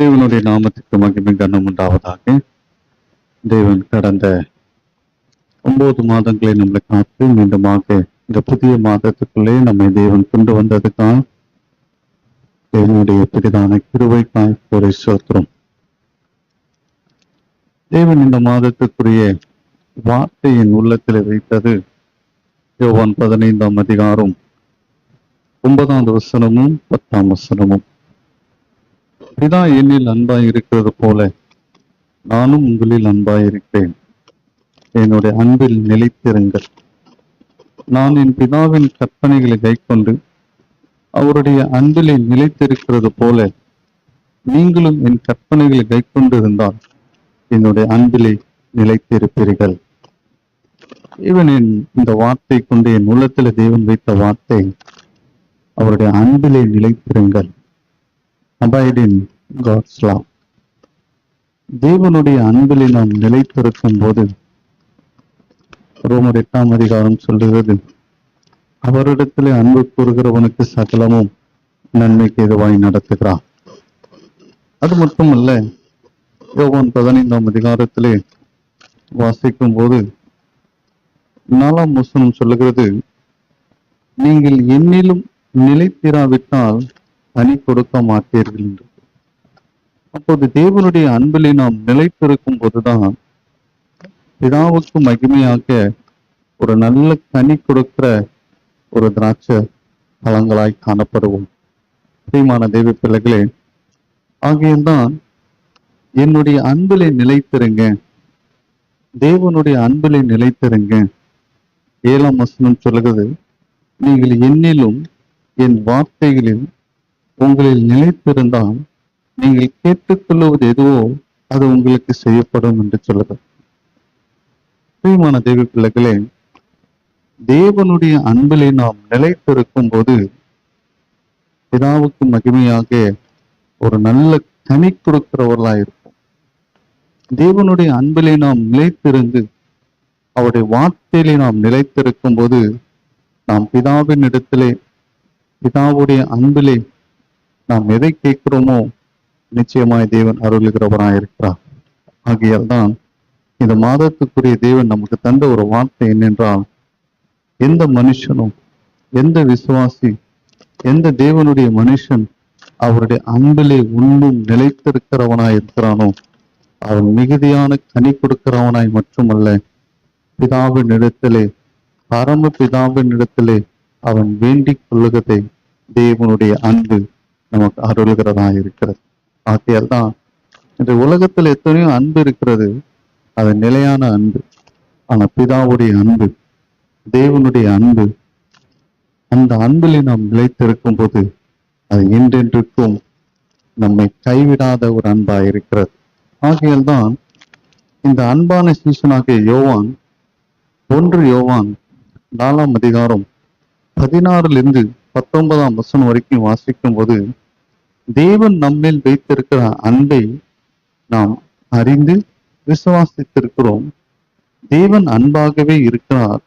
தேவனுடைய நாமத்துக்கு மகிமை கண்ணம் உண்டாவதாக. தேவன் கடந்த ஒன்பது மாதங்களை நம்மளை காத்து மீண்டுமாக இந்த புதிய மாதத்துக்குள்ளே நம்மை தேவன் கொண்டு வந்ததுக்காக தேவனுடைய பெரிதான கிருவைக்காய் ஒரு சோத்திரம். தேவன் இந்த மாதத்துக்குரிய வார்த்தையின் உள்ளத்தில் வைத்தது யோவான் பதினைந்தாம் அதிகாரம் ஒன்பதாம் வசனமும் பத்தாம் வசனமும். பிதா என்னில் அன்பாய் இருக்கிறது போல நானும் உங்களில் அன்பாய் இருக்கிறேன் என்னுடைய அன்பில் நிலைத்திருங்கள். நான் என் பிதாவின் கற்பனைகளை கைக்கொண்டு அவருடைய அன்பிலே நிலைத்திருக்கிறது போல நீங்களும் என் கற்பனைகளை கைக்கொண்டு இருந்தால் என்னுடைய அன்பிலே நிலைத்திருப்பீர்கள். இவன் என் இந்த வார்த்தை கொண்டு என் உள்ளத்தில் தெய்வம் வைத்த வார்த்தை அவருடைய அன்பிலே நிலைத்திருங்கள். abide காட்ஸ் லா தேவனுடைய அன்பிலே நாம் நிலைத்திருக்கும் போது ரோமர் எட்டாம் அதிகாரம் சொல்லுகிறது அவரிடத்திலே அன்பு கூறுகிறவனுக்கு சகலமும் நன்மைக்கு எதுவாய் நடத்துகிறான் அது மட்டுமல்ல யோகன் பதினைந்தாம் அதிகாரத்திலே வாசிக்கும் போது நாலாம் வசனம் சொல்லுகிறது நீங்கள் என்னிலும் நிலைத்திராவிட்டால் பணி கொடுக்க மாட்டீர்கள் என்று. அப்போது தேவனுடைய அன்பிலே நாம் நிலைத்திருக்கும் போதுதான் பிதாவுக்கு மகிமையாக ஒரு நல்ல கனி கொடுக்கிற ஒரு திராட்சை பழங்களாய் காணப்படுவோம். பிரியமான தெய்வ பிள்ளைகளே ஆகியதான் என்னுடைய அன்பிலே நிலைத்திருங்க. தேவனுடைய அன்பிலே நிலைத்திருங்க. ஏழாம் வசனம் சொல்லுகிறது நீங்கள் என்னிலும் என் வார்த்தைகளில் உங்களில் நிலைத்திருந்தால் நீங்கள் கேட்டுக்கொள்வது எதுவோ அது உங்களுக்கு செய்யப்படும் என்று சொல்லுங்கள் பிரியமான தேவி பிள்ளைகளே தேவனுடைய அன்பிலே நாம் நிலைத்திருக்கும் போது பிதாவுக்கு மகிமையாக ஒரு நல்ல கனி கொடுக்கிறவர்களாக இருப்போம். தேவனுடைய அன்பிலே நாம் நிலைத்திருந்து அவருடைய வார்த்தையிலே நாம் நிலைத்திருக்கும் போது நாம் பிதாவின் இடத்திலே பிதாவுடைய அன்பிலே நாம் எதை கேட்கிறோமோ நிச்சயமாய் தேவன் அருளுகிறவராய் இருக்கிறார். ஆகையால் தான் இந்த மாதத்துக்குரிய தேவன் நமக்கு தந்த ஒரு வார்த்தை என்னென்றால் எந்த மனுஷனும் எந்த விசுவாசி எந்த தேவனுடைய மனுஷன் அவருடைய அன்பிலே உண்ணும் நிலைத்திருக்கிறவனாய் இருக்கிறானோ அவன் மிகுதியான கனி கொடுக்கிறவனாய் மட்டுமல்ல பிதாவின் இடத்திலே பரம பிதாவின் இடத்திலே அவன் வேண்டிக் கொள்ளுகிறதை தேவனுடைய அன்பு நமக்கு அருள்கிறதா இருக்கிறது ஆகையால் தான் இந்த உலகத்தில் எத்தனையோ அன்பு இருக்கிறது. அது நிலையான அன்பு. ஆனால் பிதாவுடைய அன்பு தேவனுடைய அன்பு அந்த அன்பிலே நாம் நிலைத்திருக்கும் போது அது என்றென்றுக்கும் நம்மை கைவிடாத ஒரு அன்பாக இருக்கிறது. ஆகையால் தான் இந்த அன்பான சீசனாகிய யோவான் ஒன்று யோவான் நாலாம் அதிகாரம் பதினாறுலேருந்து பத்தொன்பதாம் வசனம் வரைக்கும் வாசிக்கும் போது தேவன் நம்மேல் வைத்திருக்கிற அன்பை நாம் அறிந்து விசுவாசித்திருக்கிறோம். தேவன் அன்பாகவே இருக்கிறார்.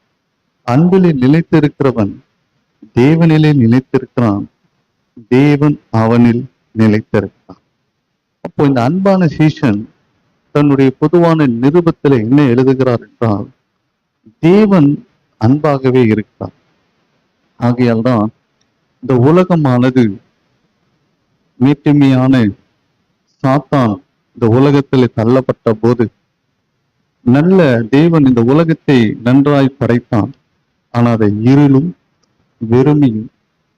அன்பிலே நிலைத்திருக்கிறவன் தேவனிலே நிலைத்திருக்கிறான். தேவன் அவனில் நிலைத்திருக்கிறான். அப்போ இந்த அன்பான சீஷன் தன்னுடைய பொதுவான நிருபத்தில் என்ன எழுதுகிறார் என்றால் தேவன் அன்பாகவே இருக்கிறார். ஆகையால் தான் இந்த உலகமானது மீட்டுமையான சாத்தான் இந்த உலகத்தில் தள்ளப்பட்ட போது நல்ல தேவன் இந்த உலகத்தை நன்றாய் படைத்தான். ஆனால் அதை இருளும் வெறுமையும்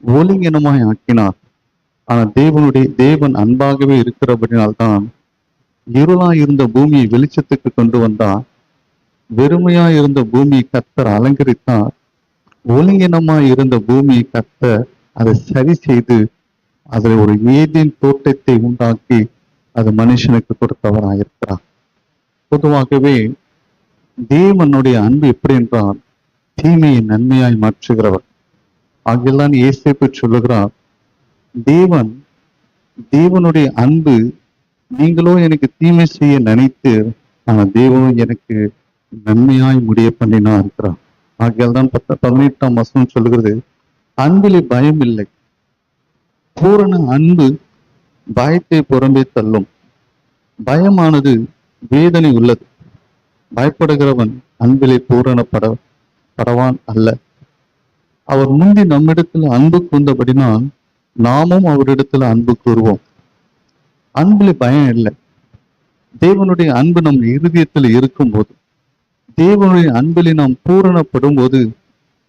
ஒலிங்கினமாய் ஆக்கினார். ஆனால் தேவனுடைய தேவன் அன்பாகவே இருக்கிறபடினால்தான் இருளாய் இருந்த பூமியை வெளிச்சத்துக்கு கொண்டு வந்தார். வெறுமையாய் இருந்த பூமியை கத்தர் அலங்கரித்தார். ஒலிங்கினமாய் இருந்த பூமியை கத்தர் அதை சரி செய்து அதில் ஒரு ஏதேன் தோட்டத்தை உண்டாக்கி அது மனுஷனுக்கு கொடுத்தவராயிருக்கிறார் பொதுவாகவே தேவனுடைய அன்பு எப்படி என்றால் தீமையை நன்மையாய் மாற்றுகிறவர். ஆகியெல்லாம் இயேசேப்பு சொல்லுகிறார் தேவன் தேவனுடைய அன்பு நீங்களோ எனக்கு தீமை செய்ய நினைத்து ஆனால் தேவனும் எனக்கு நன்மையாய் முடிய பண்ணினா இருக்கிறார். ஆகியால் தான் பத்த பதினெட்டாம் வசனம் சொல்லுகிறது அன்பிலே பயம் இல்லை பூரண அன்பு பயத்தை புறம்பே தள்ளும். பயமானது வேதனை உள்ளது. பயப்படுகிறவன் அன்பிலே பூரணப்பட படவான் அல்ல. அவர் முந்தி நம்மிடத்தில் அன்பு கூர்ந்தபடினால் நாமும் அவரிடத்தில் அன்பு கூறுவோம் அன்பில் பயம் இல்லை. தேவனுடைய அன்பு நம் இருதயத்தில் இருக்கும்போது தேவனுடைய அன்பிலே நாம் பூரணப்படும் போது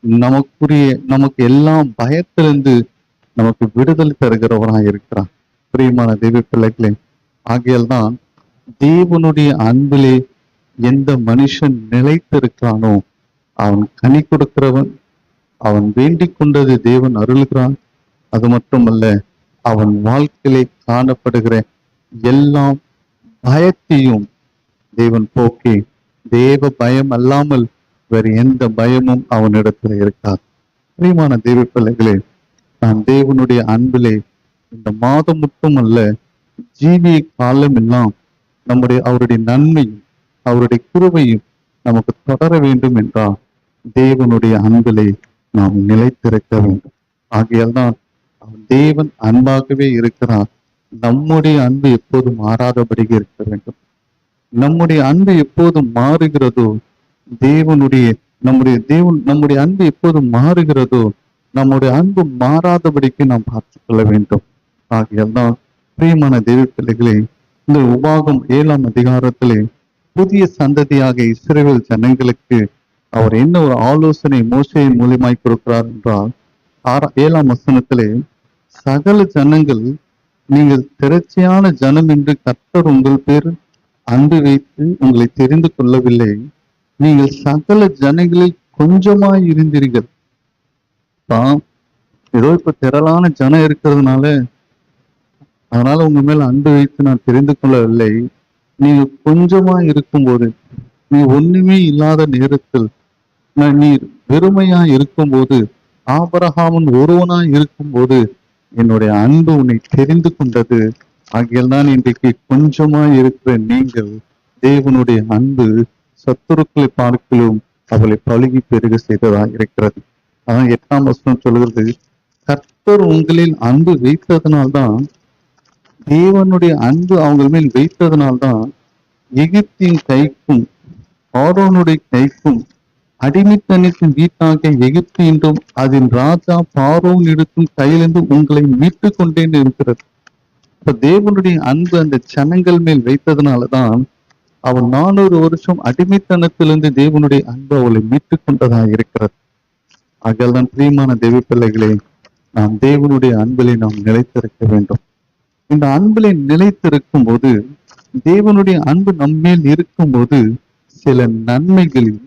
நமக்குரிய நமக்கு எல்லாம் பயத்திலிருந்து நமக்கு விடுதலை தருகிறவராக இருக்கிறான். பிரியமான தேவ பிள்ளைகளே ஆகையால் தான் தேவனுடைய அன்பிலே எந்த மனுஷன் நிலைத்திருக்கிறானோ அவன் கனி கொடுக்கிறவன் அவன் வேண்டிக் கொண்டது தேவன் அருள்கிறான். அது மட்டுமல்ல அவன் வாழ்க்கையிலே காணப்படுகிற எல்லாம் பயத்தையும் தேவன் போக்கி தேவ பயம் அல்லாமல் வேறு எந்த பயமும் அவனிடத்தில் இருக்காது. பிரியமான தேவ பிள்ளைகளே நான் தேவனுடைய அன்பிலே இந்த மாதம் மட்டும் அல்ல ஜீவிய காலம் எல்லாம் நம்முடைய அவருடைய நன்மையும் அவருடைய குருவையும் நமக்கு தொடர வேண்டும் என்றால் தேவனுடைய அன்பிலே நாம் நிலைத்திருக்க வேண்டும். ஆகையால் தான் தேவன் அன்பாகவே இருக்கிறார். நம்முடைய அன்பு எப்போதும் மாறாதபடிக்கு இருக்க வேண்டும். நம்முடைய அன்பு எப்போதும் மாறுகிறதோ தேவனுடைய நம்முடைய தேவன் நம்முடைய அன்பு எப்போதும் மாறுகிறதோ நம்முடைய அன்பு மாறாதபடிக்கு நாம் பார்த்துக் கொள்ள வேண்டும். ஆகியால் தான் பிரியமான தெய்வ பிள்ளைகளே இந்த உபாகம் ஏழாம் அதிகாரத்திலே புதிய சந்ததியாக இஸ்ரேல் ஜனங்களுக்கு அவர் என்ன ஒரு ஆலோசனை மோசையின் மூலியமாய் கொடுக்கிறார் என்றால் ஆறா ஏழாம் வசனத்திலே சகல ஜனங்கள் நீங்கள் திரட்சியான ஜனம் என்று கர்த்தர் உங்கள் பேர் அன்பு வைத்து உங்களை தெரிந்து கொள்ளவில்லை. நீங்கள் சகல ஜனங்களில் கொஞ்சமாய் இருந்தீர்கள். தான் ஏதோ இப்ப திரளான ஜனம் இருக்கிறதுனால அதனால உங்க மேல அன்பு வைத்து நான் தெரிந்து கொள்ளவில்லை. நீங்க கொஞ்சமா இருக்கும்போது நீ ஒண்ணுமே இல்லாத நேரத்தில் நான் நீ வெறுமையா இருக்கும்போது ஆபரகாமன் ஒருவனா இருக்கும்போது என்னுடைய அன்பு உன்னை தெரிந்து கொண்டது. ஆகியால் தான் இன்றைக்கு கொஞ்சமா இருக்கிற நீங்கள் தேவனுடைய அன்பு சத்துருக்களை பார்க்கலும் அவளை பழுகி பெருக செய்ததா இருக்கிறது. அதான் எட்டாம் வசனம் சொல்கிறது கர்த்தர் உங்களில் அன்பு வைத்ததனால்தான் தேவனுடைய அன்பு அவங்க மேல் வைத்ததனால்தான் எகிப்தின் கைக்கும் ஆரோனுடைய கைக்கும் அடிமைத்தனத்தின் வீட்டாக எகிப்து என்றும் அதன் ராஜா பாரோன் எடுக்கும் கையிலிருந்து உங்களை மீட்டு கொண்டேன் இருக்கிறது. இப்ப தேவனுடைய அன்பு அந்த ஜனங்கள் மேல் வைத்ததுனாலதான் அவன் நானூறு வருஷம் அடிமைத்தனத்திலிருந்து தேவனுடைய அன்பு அவளை மீட்டு கொண்டதாக இருக்கிறது. ஆகையால்தான் பிரியமான தேவி பிள்ளைகளே நாம் தேவனுடைய அன்பிலே நாம் நிலைத்திருக்க வேண்டும். இந்த அன்பிலே நிலைத்திருக்கும் போது தேவனுடைய அன்பு நம்மேல் இருக்கும் போது சில நன்மைகளில்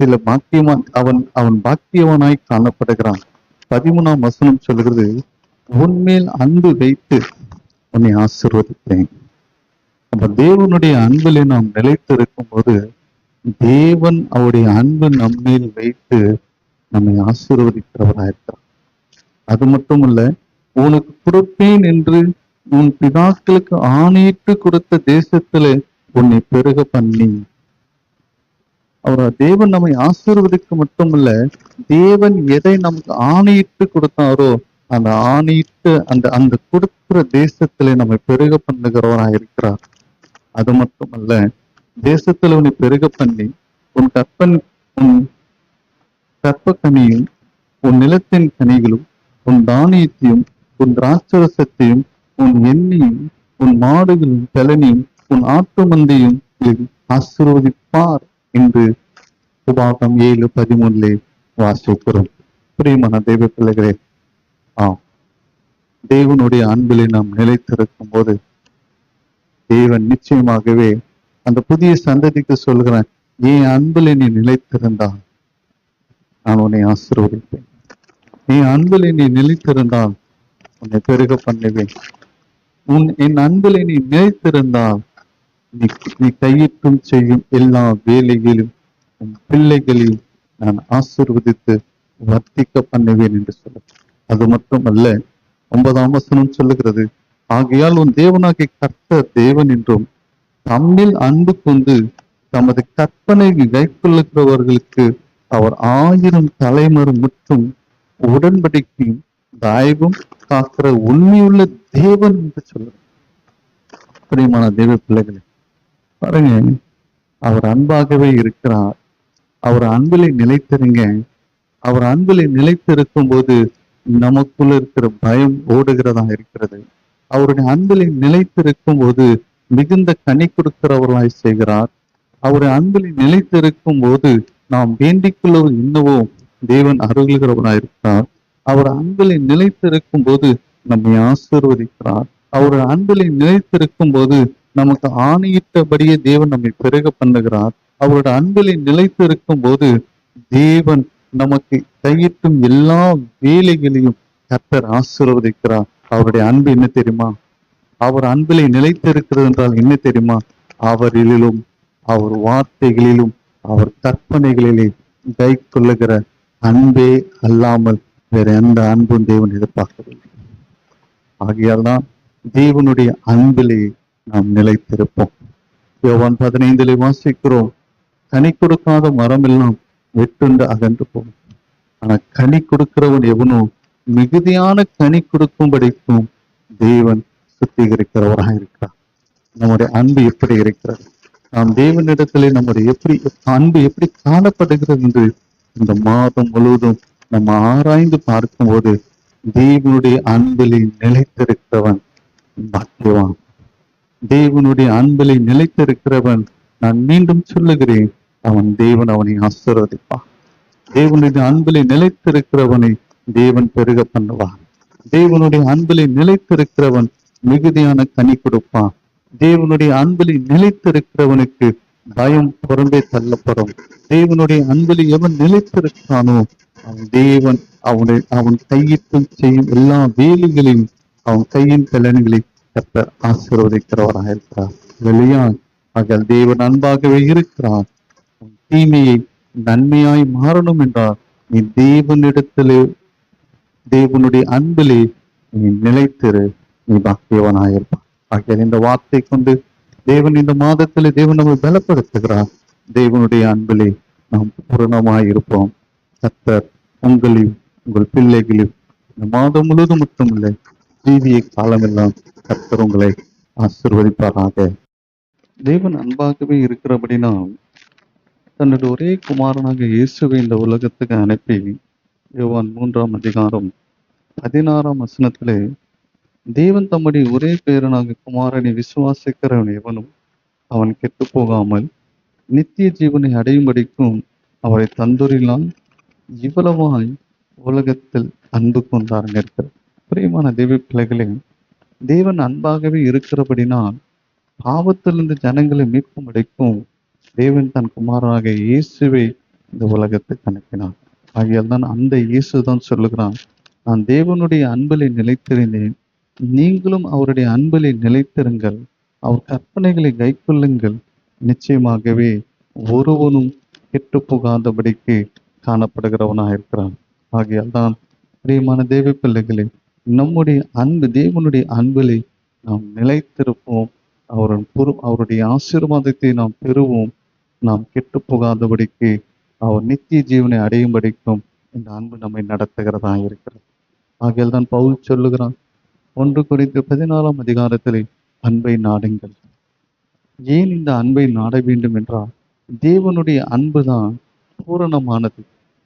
சில பாக்கியமா அவன் அவன் பாக்கியவனாய் காணப்படுகிறான். பதிமூணாம் வசனம் சொல்கிறது உன்மேல் அன்பு வைத்து உன்னை ஆசிர்வதித்தேன் அப்ப தேவனுடைய அன்பிலே நாம் நிலைத்திருக்கும் போது தேவன் அவருடைய அன்பு நம்மேல் வைத்து நம்மை ஆசீர்வதிக்கிறவராயிருக்கிறார் அது மட்டுமல்ல உனக்கு கொடுப்பேன் என்று உன் பிதாக்களுக்கு ஆணையிட்டு கொடுத்த தேசத்துல உன்னை பெருக பண்ணி. அவர் தேவன் நம்மை ஆசீர்வதிக்க மட்டுமல்ல தேவன் எதை நமக்கு ஆணையிட்டு கொடுத்தாரோ அந்த ஆணையிட்டு அந்த அந்த கொடுக்கிற தேசத்திலே நம்மை பெருக பண்ணுகிறவராக இருக்கிறார். அது மட்டுமல்ல தேசத்துல உன்னை பெருக பண்ணி உன் கற்பன் உன் கற்பக்கனியும் உன் நிலத்தின் கனிகளும் உன் தானியத்தையும் உன் திராட்சரசத்தையும் உன் எண்ணியும் உன் மாடுகளின் கலனியும் உன் ஆட்டு மந்தையும் ஆசீர்வதிப்பார் என்று உபாகம் ஏழு பதிமூணுலே வாசிக்கிறோம். பிரியமான தெய்வ பிள்ளைகளே ஆம். தேவனுடைய அன்பிலே நாம் நிலைத்திருக்கும் போது தேவன் நிச்சயமாகவே அந்த புதிய சந்ததிக்கு சொல்கிறேன் என் அன்பிலே நீ நிலைத்திருந்தான் நான் உன்னை ஆசீர்வதிப்பேன். நீ அன்பிலே நீ நிலைத்திருந்தால் உன்னை பெருக பண்ணுவேன். உன் என் அன்பிலே நீ நிலைத்திருந்தால் நீ நீ கையிட்டும் செய்யும் எல்லா வேலைகளிலும் உன் பிள்ளைகளையும் நான் ஆசீர்வதித்து வர்த்திக்க பண்ணுவேன் என்று சொல்ல. அது மட்டுமல்ல ஒன்பதாம் வசனம் சொல்லுகிறது ஆகையால் உன் தேவனாகிய கர்த்தர் தேவன் என்றும் தம்மில் அன்பு கொண்டு தமது கற்பனை கைக்கொள்ளுகிறவர்களுக்கு அவர் ஆயிரம் தலைமரும் முற்றும் உடன்படிக்கையும் தயவும் காக்கிற உண்மையுள்ள தேவன் என்று சொல்லுகிறார் பிரியமான தெய்வ பிள்ளைகளே பாருங்க அவர் அன்பாகவே இருக்கிறார். அவர் அன்பிலே நிலைத்திருங்க. அவர் அன்பிலே நிலைத்திருக்கும் போது நமக்குள்ள இருக்கிற பயம் ஓடுகிறதா இருக்கிறது. அவருடைய அன்பிலே நிலைத்திருக்கும் போது மிகுந்த கனி கொடுக்கிறவர்களாய் செய்கிறார். அவருடைய அன்பிலே நிலைத்திருக்கும் போது நாம் வேண்டிக் கொள்வது என்னவோ தேவன் அருள்கிறவராய் இருக்கிறார் அவர் அன்பிலே நிலைத்திருக்கும் போது நம்மை ஆசீர்வதிக்கிறார். அவர் அன்பிலே நிலைத்திருக்கும் போது நமக்கு ஆணையிட்டபடியே தேவன் நம்மை பெருக பண்ணுகிறார். அவருடைய அன்பிலே நிலைத்திருக்கும் போது தேவன் நமக்கு கையிட்டும் எல்லா வேலைகளையும் கர்த்தர் ஆசீர்வதிக்கிறார். அவருடைய அன்பு என்ன தெரியுமா? அவர் அன்பிலே நிலைத்திருக்கிறது என்றால் என்ன தெரியுமா? அவரிலும் அவர் வார்த்தைகளிலும் அவர் கற்பனைகளிலே கை கொள்ளுகிற அன்பே அல்லாமல் வேற எந்த அன்பும் தேவன் எதிர்பார்க்கவில்லை. ஆகையால் தான் தேவனுடைய அன்பிலே நாம் நிலைத்திருப்போம். யோவான் பதினைந்திலே வாசிக்கிறோம் கனி கொடுக்காத மரம் எல்லாம் வெட்டுண்டு அகன்று போகும். ஆனா கனி கொடுக்கிறவன் எவனோ மிகுதியான கனி கொடுக்கும்படிக்கும் தேவன் சுத்திகரிக்கிறவராக இருக்கிறார் நம்முடைய அன்பு எப்படி இருக்கிறது? நாம் தேவனிடத்திலே நம்முடைய எப்படி அன்பு எப்படி காணப்படுகிறது என்று இந்த மாதம் முழுவதும் நம்ம ஆராய்ந்து பார்க்கும்போது தேவனுடைய அன்பிலே நிலைத்திருக்கிறவன் பாக்கியவான். தேவனுடைய அன்பிலே நிலைத்திருக்கிறவன் நான் மீண்டும் சொல்லுகிறேன் அவன் தேவன் அவனை ஆசீர்வதிப்பான். தேவனுடைய அன்பிலே நிலைத்திருக்கிறவனை தேவன் பெருக பண்ணுவான். தேவனுடைய அன்பிலே நிலைத்திருக்கிறவன் மிகுதியான கனி கொடுப்பான். தேவனுடைய அன்பிலே நிலைத்திருக்கிறவனுக்கு பயம் புறம்பே தள்ளப்படும். தேவனுடைய அன்பிலே எவன் நிலைத்திருக்கிறானோ அவன் தேவன் அவனை அவன் கையிட்டும் செய்யும் எல்லா வேலைகளையும் அவன் கையின் பலன்களை கர்த்தர் ஆசீர்வதிக்கிறவராக இருக்கிறார். வெளியான் அகல் தேவன் அன்பாகவே இருக்கிறான் தீமையை நன்மையாய் மாறணும் என்றால் நீ தேவனிடத்திலே தேவனுடைய அன்பிலே நீ நிலைத்திரு. நீ பாக்கியவனாயிருப்பான் ஆகியால் இந்த வார்த்தை கொண்டு தேவன் இந்த மாதத்திலே தேவன் நம்மை பலப்படுத்துகிறார். தேவனுடைய அன்பிலே நாம் பூரணமாய் இருப்போம். கத்தர் உங்களையும் உங்கள் பிள்ளைகளையும் இந்த மாதம் முழுவதும் மட்டுமில்லை ஜீவிய காலமெல்லாம் கத்தர் உங்களை ஆசிர்வதிப்பாராக. தேவன் அன்பாகவே இருக்கிறபடினா தன்னுடைய ஒரே குமாரனாக இயேசுவை இந்த உலகத்துக்கு அனுப்பி யோவான் மூன்றாம் அதிகாரம் பதினாறாம் வசனத்திலே தேவன் தம்முடைய ஒரே பேரனாக குமாரனை விசுவாசிக்கிறவன் எவனும் அவன் கெட்டு போகாமல் நித்திய ஜீவனை அடையும்படிக்கும் அவரை தந்துரிலாம் இவ்வளவாய் உலகத்தில் அன்பு கொண்டாருங்க இருக்கிற பிரியமான தேவி பிள்ளைகளே தேவன் அன்பாகவே இருக்கிறபடினால் பாவத்திலிருந்து ஜனங்களை மீட்கும் அடைக்கும் தேவன் தன் குமாரனாக இயேசுவை இந்த உலகத்துக்கு கணக்கினான் ஆகியால் தான் அந்த இயேசு தான் சொல்லுகிறான் நான் தேவனுடைய அன்பிலே நிலைத்திருந்தேன் நீங்களும் அவருடைய அன்பிலே நிலைத்திருங்கள். அவர் கற்பனைகளை கைக்கொள்ளுங்கள். நிச்சயமாகவே ஒருவனும் கெட்டு புகாதபடிக்கு காணப்படுகிறவனாக இருக்கிறான். ஆகையால் தான் பிரியமான தேவ பிள்ளைகளே நம்முடைய அன்பு தேவனுடைய அன்பிலே நாம் நிலைத்திருப்போம். அவரின் பொறு அவருடைய ஆசீர்வாதத்தை நாம் பெறுவோம். நாம் கெட்டு போகாதபடிக்கு அவர் நித்திய ஜீவனை அடையும்படிக்கும் இந்த அன்பு நம்மை நடத்துகிறதா இருக்கிறது ஆகையால் தான் பவுல் சொல்லுகிறான் ஒன்று குறித்து பதினாலாம் அதிகாரத்திலே அன்பை நாடுங்கள். ஏன் இந்த அன்பை நாட வேண்டும் என்றால் தேவனுடைய அன்பு தான் பூரணமானது.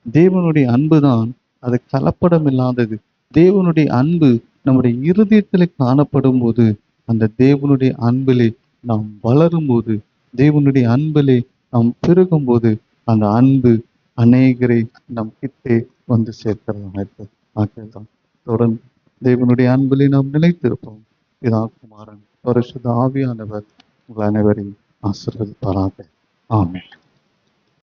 தேவனுடைய அன்பு தான் அது கலப்படம் இல்லாதது தேவனுடைய அன்பு நம்முடைய இருதயத்தில் காணப்படும் போது அந்த தேவனுடைய அன்பிலே நாம் வளரும் போது தேவனுடைய அன்பிலே நாம் பெருகும் போது அந்த அன்பு அநேகரை நம் கிட்டே வந்து சேர்க்கிறதாக இருக்கிறது ஆகியதான் தொடர்ந்து தேவனுடைய அன்பிலே நாம் நிலைத்திருப்போம். இதா குமாரன் பரிசுத்த ஆவியானவர் உங்கள் அனைவரையும் ஆசிர்வதிப்பாராக. ஆமேன்.